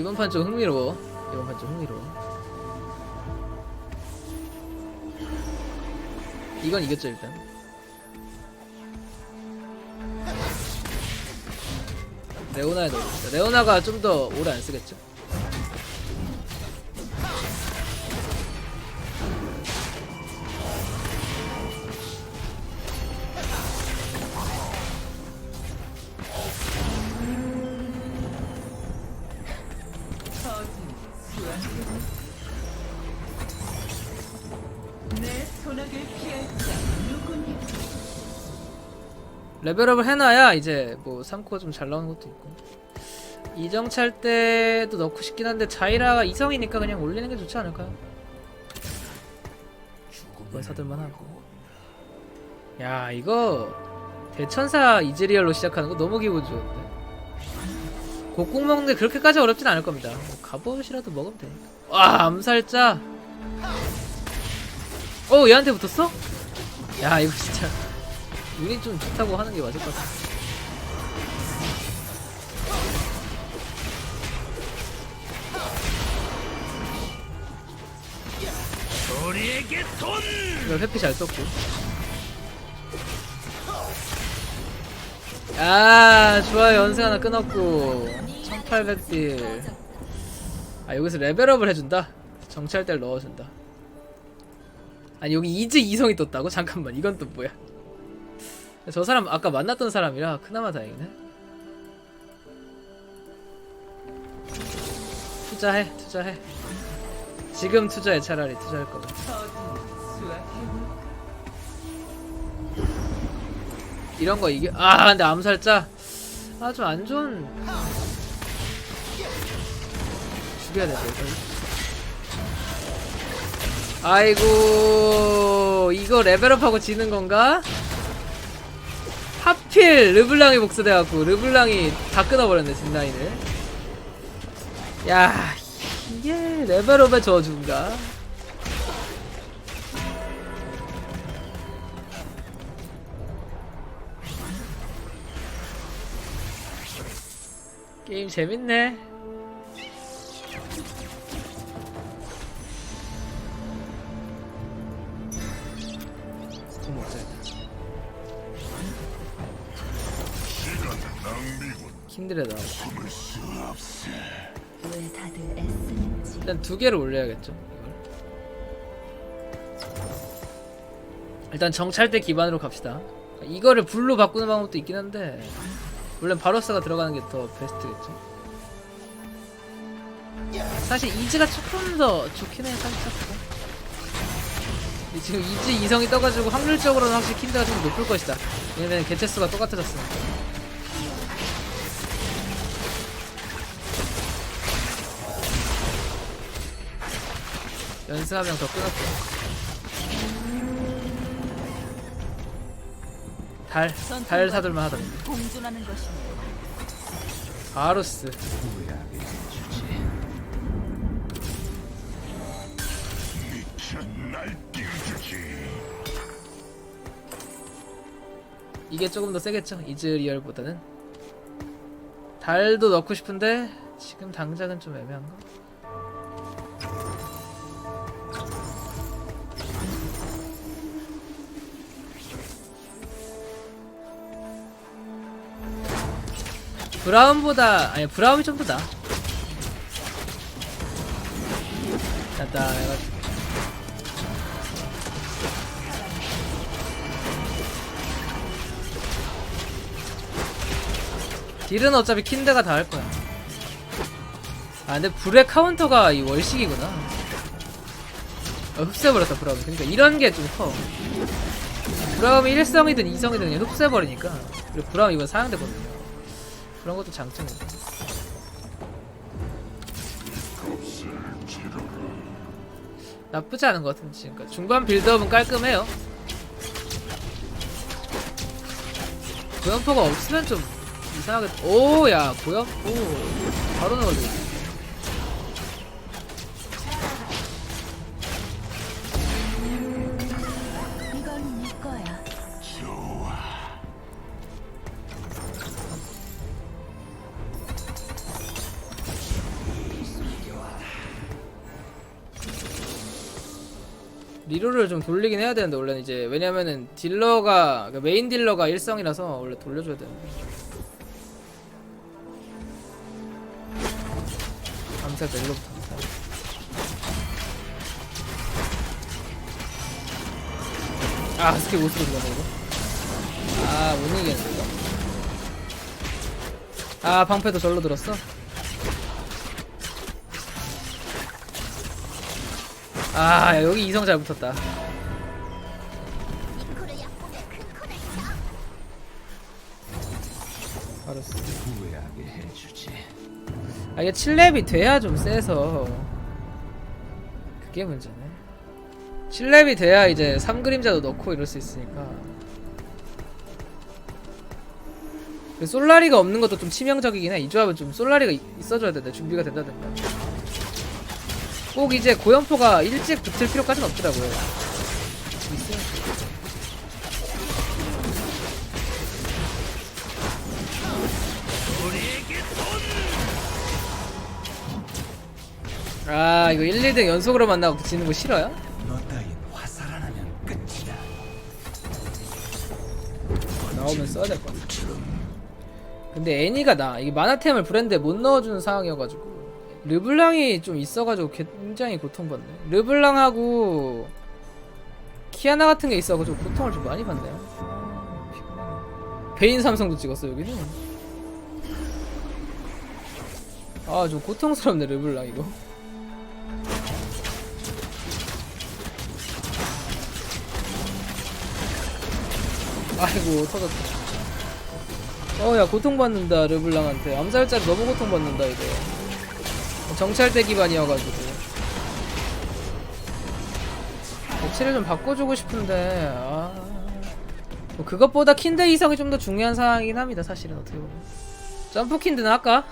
이번 판 좀 흥미로워. 이번 판 좀 흥미로워. 이건 이겼죠 일단. 레오나에 넣어줬다. 레오나가 좀 더 오래 안 쓰겠죠. 레벨업을 해놔야 이제 뭐 3코가 좀 잘 나오는 것도 있고. 이정찰 때도 넣고 싶긴 한데 자이라가 이성이니까 그냥 올리는 게 좋지 않을까요? 이번 사들만 하고. 야 이거 대천사 이즈리얼로 시작하는 거 너무 기분 좋은데? 곡국 먹는데 그렇게까지 어렵진 않을 겁니다. 뭐 갑옷이라도 먹으면 되니까. 와 암살자 어 얘한테 붙었어? 야 이거 진짜 운이 좀 좋다고 하는 게 맞을 것 같아. 이거 회피 잘 썼고. 아, 좋아요. 연승 하나 끊었고. 1800딜. 아, 여기서 레벨업을 해준다? 정찰대를 넣어준다. 아니, 여기 이즈 이성이 떴다고? 잠깐만, 이건 또 뭐야? 저 사람 아까 만났던 사람이라 그나마 다행이네. 투자해, 투자해. 지금 투자해, 차라리 투자할 거면. 이런 거 이게 아 근데 암살자 아주 안 좋은 죽여야 돼 아이고 이거 레벨업하고 지는 건가? 하필 르블랑이 복수돼갖고 르블랑이 다 끊어버렸네 진라인을 야 이게 레벨업의 저주인가? 게임 재밌네. 킨드레다. 왜 다들 애쓰는지 일단 두 개를 올려야겠죠. 이걸. 일단 정찰대 기반으로 갑시다. 이거를 불로 바꾸는 방법도 있긴 한데 물론 바로스가 들어가는 게 더 베스트겠죠. 사실 이즈가 조금 더 좋긴 해 살짝. 지금 이즈 이성이 떠가지고 확률적으로는 확실히 킨드가 좀 높을 것이다. 왜냐면 개체 수가 똑같아졌으니까. 명더 끊었고. 달, 달 사들만 하던데. 공존하는 것이니 바루스. 이게 조금 더 세겠죠? 이즈리얼보다는. 달도 넣고 싶은데 지금 당장은 좀 애매한가? 브라운보다 아니 브라운이 좀 더 나. 됐다 내가 딜은 어차피 킨드가 다 할 거야. 아 근데 불의 카운터가 이 월식이구나. 어, 흡수해버렸다 브라움. 그러니까 이런 게 좀 커. 브라움이 1성이든 2성이든 그냥 흡수해버리니까. 그리고 브라움 이번 사양되거든요. 그런 것도 장점이고. 나쁘지 않은 것 같은데 지금 중반 빌드업은 깔끔해요. 고연포가 없으면 좀 이상하게 오야 고연 오 바로 넣어줘. 리로를 좀 돌리긴 해야 되는데 원래는 이제 왜냐면은 딜러가 그러니까 메인 딜러가 일성이라서 원래 돌려줘야 되는데 암살 멜로부터 아 스킬 못쓰고 들어가네 이거. 아못 이기겠네 이거. 아 방패도 절로 들었어 아 야, 여기 이성 잘 붙었다. 알았어. 후회하게 해주지. 아 이게 7렙이 돼야 좀 세서. 그게 문제네. 7렙이 돼야 이제 3그림자도 넣고 이럴 수 있으니까. 그 솔라리가 없는 것도 좀 치명적이긴 해이 조합은 좀 솔라리가 이- 있어줘야 된다. 준비가 된다 된다 꼭 이제 고연포가 일찍 붙을 필요까지는 없더라고요. 아 이거 1, 2등 연속으로 만나고 지는 거 싫어요? 나오면 써야 될 것 같아. 근데 애니가 나 이게 만화템을 브랜드에 못 넣어주는 상황이어가지고 르블랑이 좀 있어가지고 굉장히 고통받네. 르블랑하고 키아나 같은 게 있어가지고 고통을 좀 많이 받네요. 베인 삼성도 찍었어 여기는. 아 좀 고통스럽네 르블랑 이거. 아이고 터졌다. 어야 고통받는다 르블랑한테 암살자를 너무 고통받는다 이거. 정찰대 기반이어가지고. 배치를 좀 바꿔주고 싶은데 아. 뭐 그것보다 킨드 이성이 좀 더 중요한 상황이긴 합니다 사실은 어떻게 보면. 점프 킨드는 할까?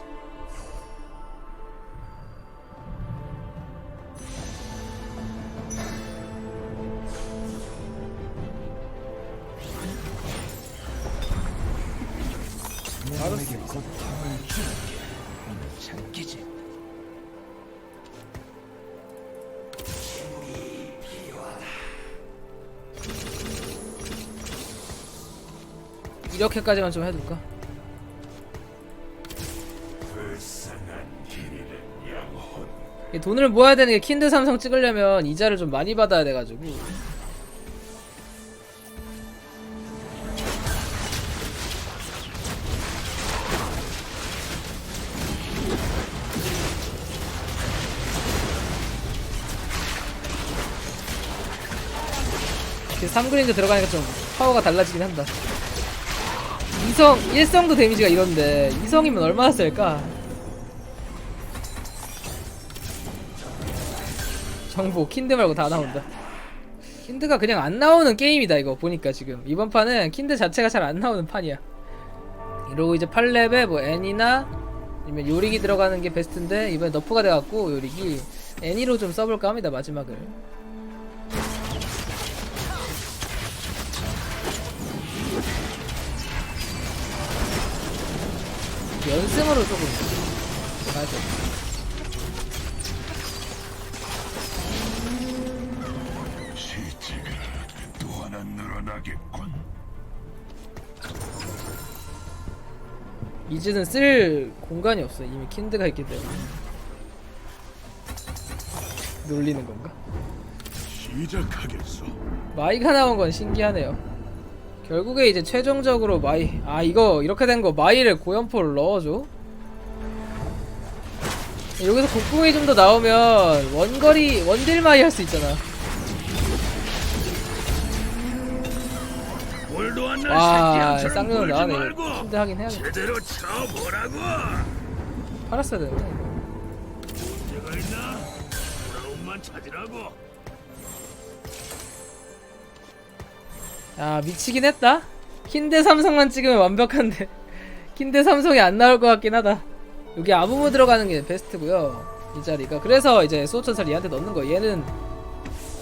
이렇게까지만 좀 해둘까? 이 돈을 모아야 되는 게 킨드 삼성 찍으려면 이자를 좀 많이 받아야 돼가지고. 그 3그린드 들어가니까 좀 파워가 달라지긴 한다 이성 1성도 데미지가 이런데 2성이면 얼마나 셀까? 정보 킨드 말고 다 나온다. 킨드가 그냥 안 나오는 게임이다 이거 보니까 지금 이번 판은 킨드 자체가 잘 안 나오는 판이야. 이러고 이제 8렙에 뭐 애니나 아니면 요릭이 들어가는 게 베스트인데 이번에 너프가 돼갖고 요릭이 애니로 좀 써볼까 합니다 마지막을. 연승으로 조금 가야 돼. 시체가 또 하나 늘어나겠군. 이제는 쓸 공간이 없어 이미 킨드가 있기 때문에 놀리는 건가? 시작하겠어. 마이가 나온 건 신기하네요 결국에 이제 최종적으로 마이 아 이거 이렇게 된 거 마이를 고연포를 넣어줘 여기서 곡궁이 좀 더 나오면 원거리 원딜 마이 할 수 있잖아 와 쌍욕을 나가네 킨드 하긴 해야겠다 제대로 쳐보라고. 팔았어야 되는데 문제가 있나? 브라운만 찾으라고. 아 미치긴 했다. 킨드 삼성만 찍으면 완벽한데. 킨드 삼성이 안 나올 것 같긴 하다. 여기 아무무 들어가는 게 베스트고요 이 자리가. 그래서 이제 수호천사를 얘한테 넣는 거 얘는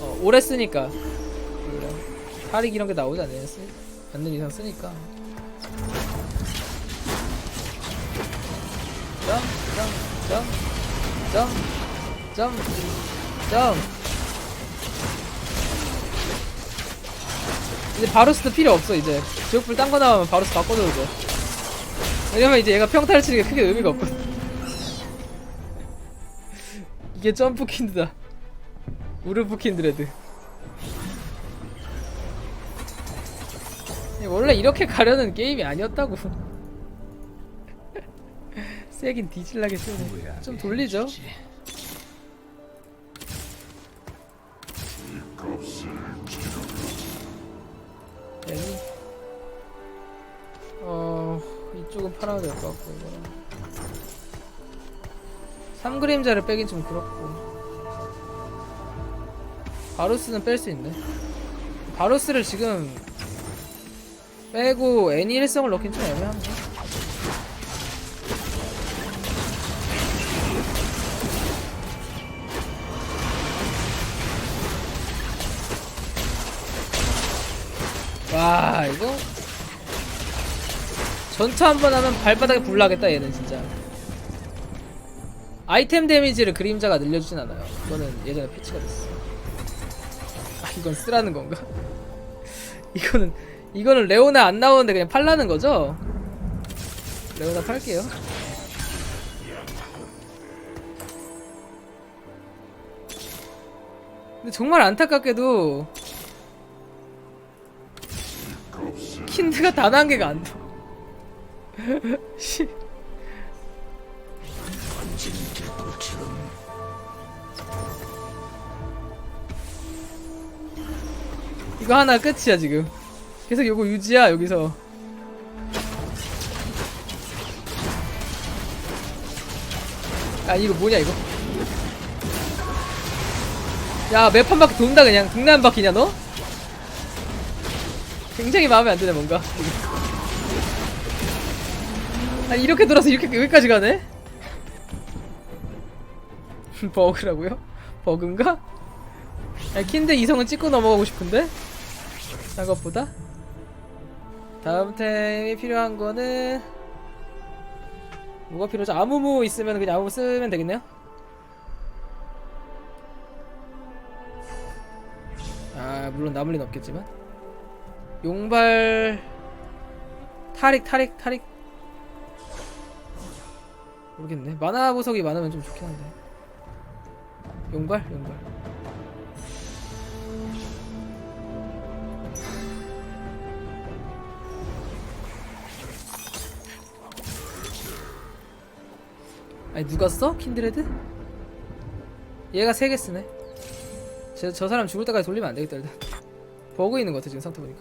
어, 오래 쓰니까. 탈익 이런 게 나오지 않아요? 쓰, 않는 이상 쓰니까. 점점점점점 이제 바루스도 필요 없어 이제. 지옥불 딴 거 나오면 바루스 바꿔줘도 돼. 왜냐면 이제 얘가 평타를 치는 게 크게 의미가 없거든. 이게 점프 킨드다. 우르프 킨드레드. 원래 이렇게 가려는 게임이 아니었다고. 세긴 뒤질라게 쓰네. 좀 돌리죠 팔아야 될 것 같고 이거는. 3그림자를 빼긴 좀 그렇고. 바루스는 뺄 수 있네. 바루스를 지금 빼고 애니 일성을 넣긴 좀 애매한데 전투 한번 하면 발바닥에 불나겠다 얘는 진짜 아이템 데미지를 그림자가 늘려주진 않아요 이거는 예전에 패치가 됐어 아 이건 쓰라는 건가? 이거는 이거는 레오나 안 나오는데 그냥 팔라는 거죠? 레오나 팔게요 근데 정말 안타깝게도 킨드가 단한 개가 안 더. 씨. 이거 하나 끝이야 지금. 계속 요거 유지야 여기서. 아 이거 뭐냐 이거? 야몇판 바퀴 돈다 그냥 동네 한 바퀴냐 너? 굉장히 마음에 안 드네 뭔가 아니 이렇게 돌아서 이렇게 여기까지 가네? 버그라고요? 버그인가? 아니 킨드 이성은 찍고 넘어가고 싶은데? 작업보다? 다음 템이 필요한 거는 뭐가 필요하죠? 아무무 있으면 그냥 아무무 쓰면 되겠네요? 아 물론 리는 없겠지만 용발 타릭 타릭 타릭 모르겠네. 만화 보석이 많으면 좀 좋긴 한데. 용발 용발 아니 누가 써? 킨드레드? 얘가 세 개 쓰네. 저, 저 사람 죽을 때까지 돌리면 안 되겠다 일단. 버그 있는 것 같아 지금 상태 보니까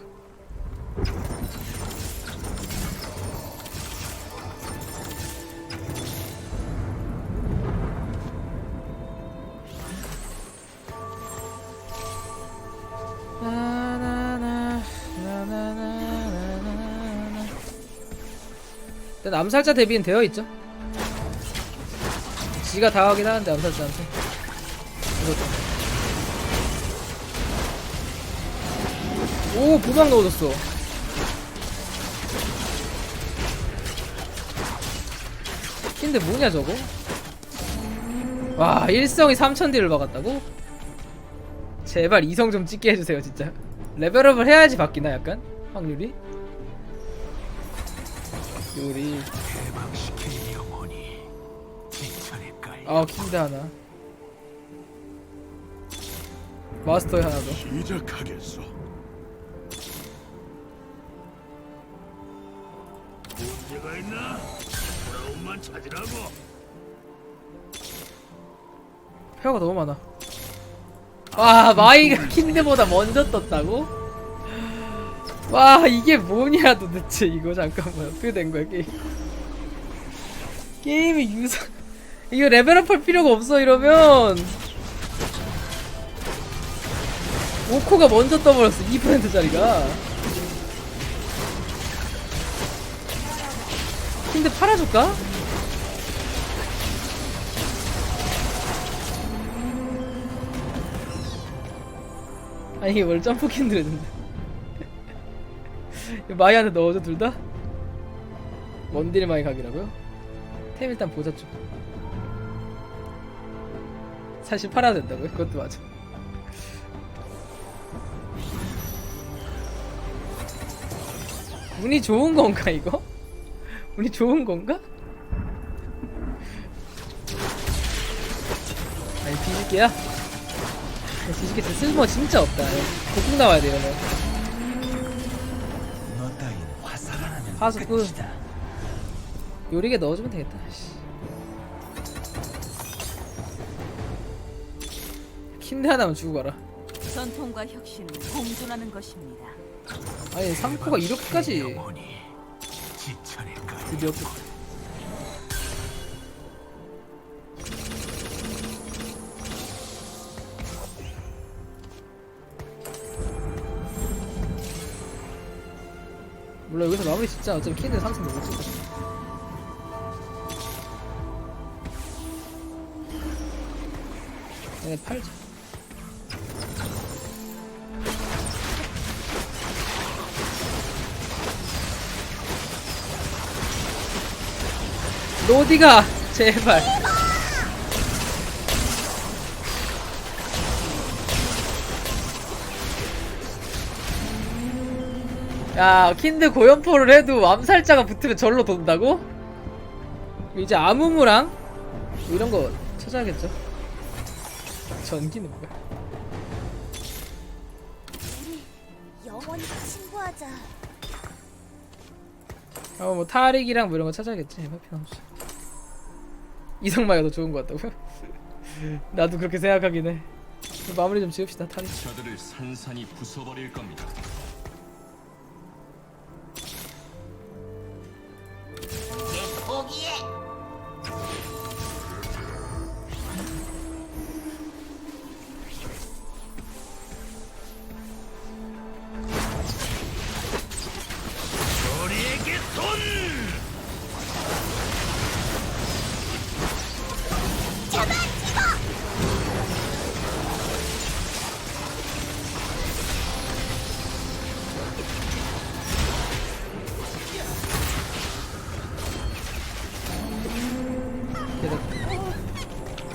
암살자 대비는 되어 있죠. 지가 당하긴 하는데 암살자한테. 이것도. 오 보막 넣어줬어. 근데 뭐냐 저거? 와 일성이 3000딜을 박았다고? 제발 이성 좀 찍게 해주세요 진짜. 레벨업을 해야지 바뀌나 약간? 확률이 요리 아 킨드 하나 마스터에 하나 더 시작하겠어. 문제가 있나? 브라운만 찾으라고. 페어가 너무 많아. 와 마이가 킨드보다 먼저 떴다고? 와 이게 뭐냐 도대체 이거 잠깐만 어떻게 된 거야 게임? 게임이 유사 이거 레벨업 할 필요가 없어 이러면 5코가 먼저 떠버렸어 2%짜리가 킨드 팔아줄까? 아 이게 뭘 점프 킨드 했는데 마이한테 넣어줘 둘 다? 원딜 마이 각이라고요? 템 일단 보자 좀 사실 팔아야 된다고요? 그것도 맞아 운이 좋은 건가 이거? 운이 좋은 건가? 아니 뒤질게야. 뒤질게 진짜 쓸모 진짜 없다. 곡국 나와야 돼 이러면. 화수 끝. 요리게 넣어주면 되겠다. 씨. 킨드 하나만 주고 가라. 전통과 혁신은 공존하는 것입니다. 아니 3코가 이렇게까지? 드디어 몰라 여기서 마무리 진짜 어차피 킨드 상승 못 찍어 얘네 팔자 로디가 제발 야 킨드 고연포를 해도 암살자가 붙으면 절로 돈다고? 이제 아무무랑 뭐 이런 거 찾아야겠죠 전기는 뭐야 영원히 친구하자. 어뭐 타릭이랑 뭐 이런 거 찾아야겠지 해피나무스 이성마가 더 좋은 거 같다고요? 나도 그렇게 생각하긴 해 마무리 좀 지읍시다 타릭 저들을 산산이 부숴버릴 겁니다.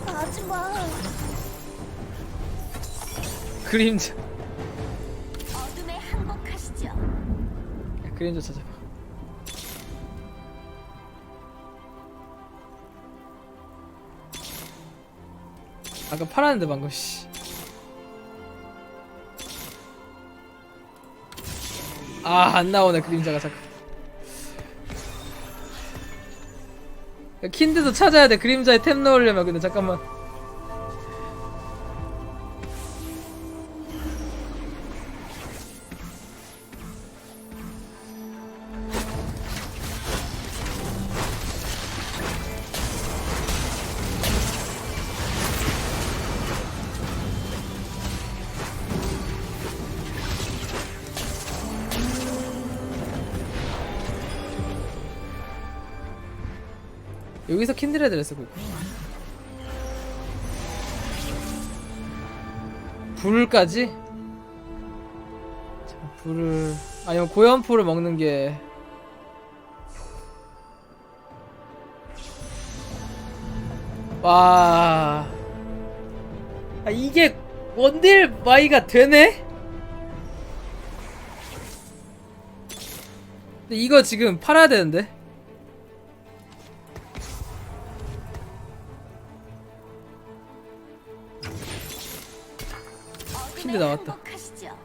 마지막 그림자 어둠에 항복하시죠. 야, 그림자 찾아 아까 팔았는데 방금 씨. 아, 안 나오네 그림자가 자꾸. 야, 킨드도 찾아야 돼 그림자에 템 넣으려면 근데 잠깐만. 여기서 킨드레드를 쓰고 있고. 불까지? 자, 불을 아니면 고연포를 먹는 게 와. 아, 이게 원딜 마이가 되네? 근데 이거 지금 팔아야 되는데. 킨드 나왔다. 항복하시죠.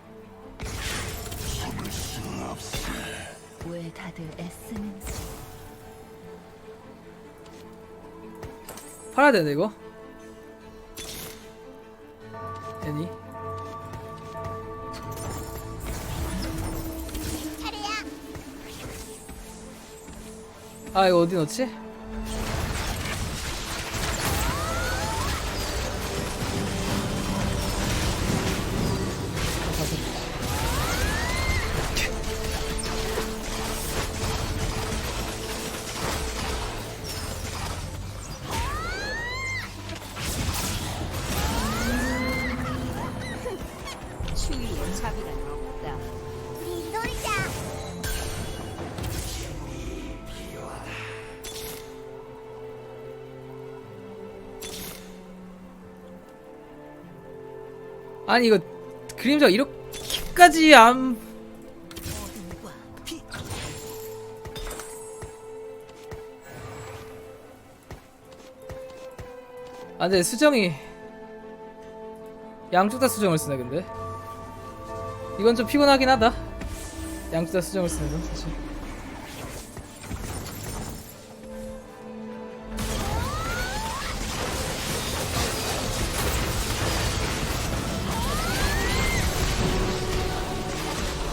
왜 다들 애쓰는지. 팔아야 되네 이거 애니 아 이거 어디 넣지? 아니 이거 그림자 이렇게까지 안 아, 안돼 수정이 양쪽 다 수정을 쓰네 근데. 이건 좀 피곤하긴 하다. 양쪽 다 수정을 쓰는 건 사실.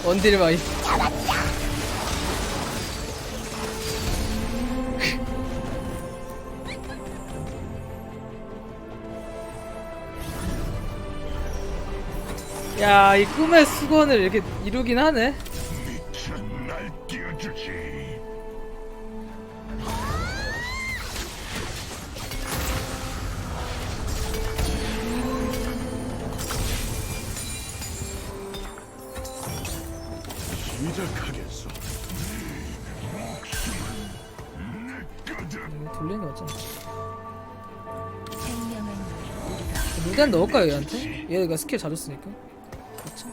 원딜 마이 야, 이 꿈의 수건을 이렇게 이루긴 하네. 물단 넣을까요, 얘한테? 얘가 스킬 쓰니까. 그렇죠.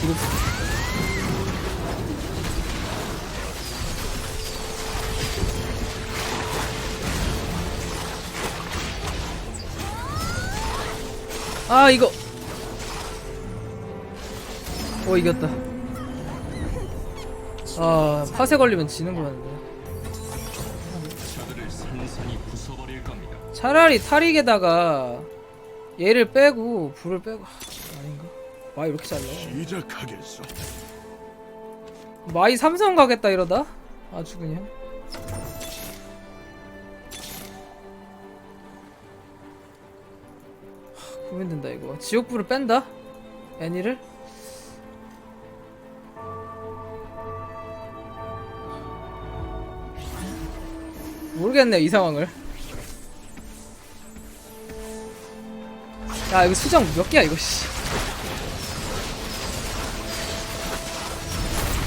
뒤로 아 이거 어 이겼다 아 파세 걸리면 지는 거였는데. 차라리 탈익에다가 얘를 빼고 불을 빼고 하, 아닌가? 마이 왜 이렇게 잘려? 시작하겠어. 마이 삼성 가겠다 이러다? 아주 그냥 하, 고민된다 이거 지옥불을 뺀다? 애니를? 모르겠네 이 상황을. 야 이거 수정 몇 개야 이거 씨.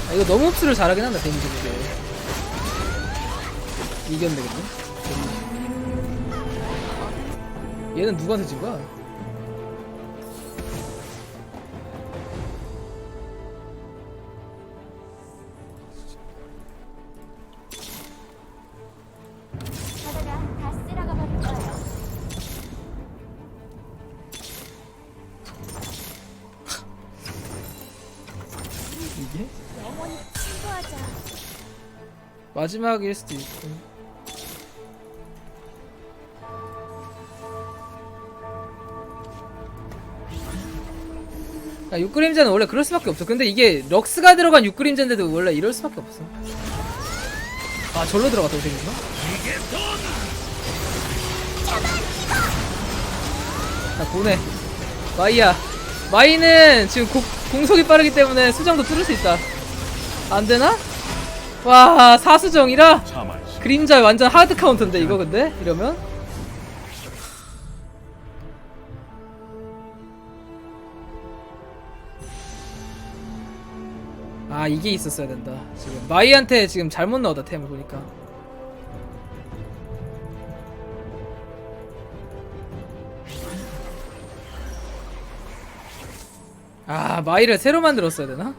아, 이거 너무 흡수를 잘하긴 한다 데미지 이게. 이겼네 근데. 얘는 누구한테 진 거야? 마지막일 수도 있고. 야, 육그림자는 원래 그럴 수밖에 없어. 근데 이게 럭스가 들어간 육그림자인데도 원래 이럴 수밖에 없어. 아 절로 들어갔다 오생이구나 자 보내 마이야. 마이는 지금 고, 공속이 빠르기 때문에 수정도 뚫을 수 있다. 안되나? 와 사수정이라. 그림자 완전 하드 카운터인데 이거 근데? 이러면? 아 이게 있었어야 된다. 지금. 마이한테 지금 잘못 넣었다 템을 보니까. 아 마이를 새로 만들었어야 되나?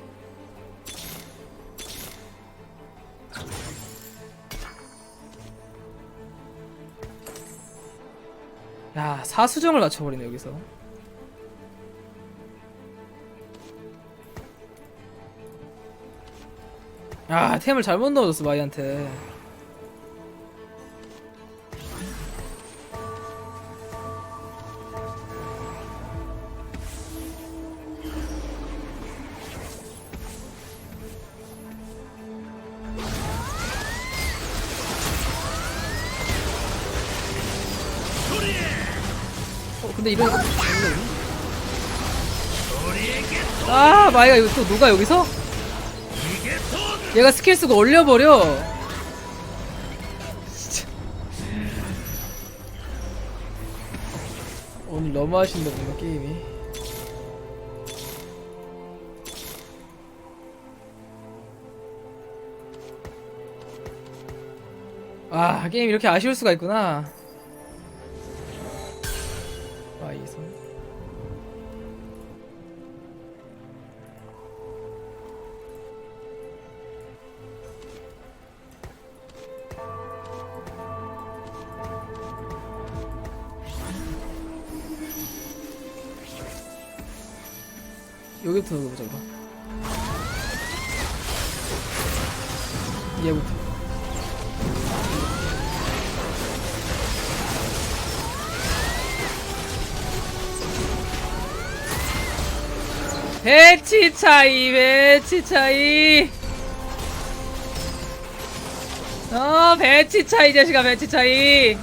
야 사수정을 맞춰버리네 여기서. 아 템을 잘못 넣어줬어 마이한테 이런 아 마이가 이거 또 누가 여기서? 얘가 스킬 쓰고 올려버려 진짜. 오늘 너무 하신다 뭔가 게임이 아 게임 이렇게 아쉬울 수가 있구나 사이에서? 여기부터 보자 이거 얘부터. 배치 차이 배치 차이. 어 배치 차이 이 자식아 배치 차이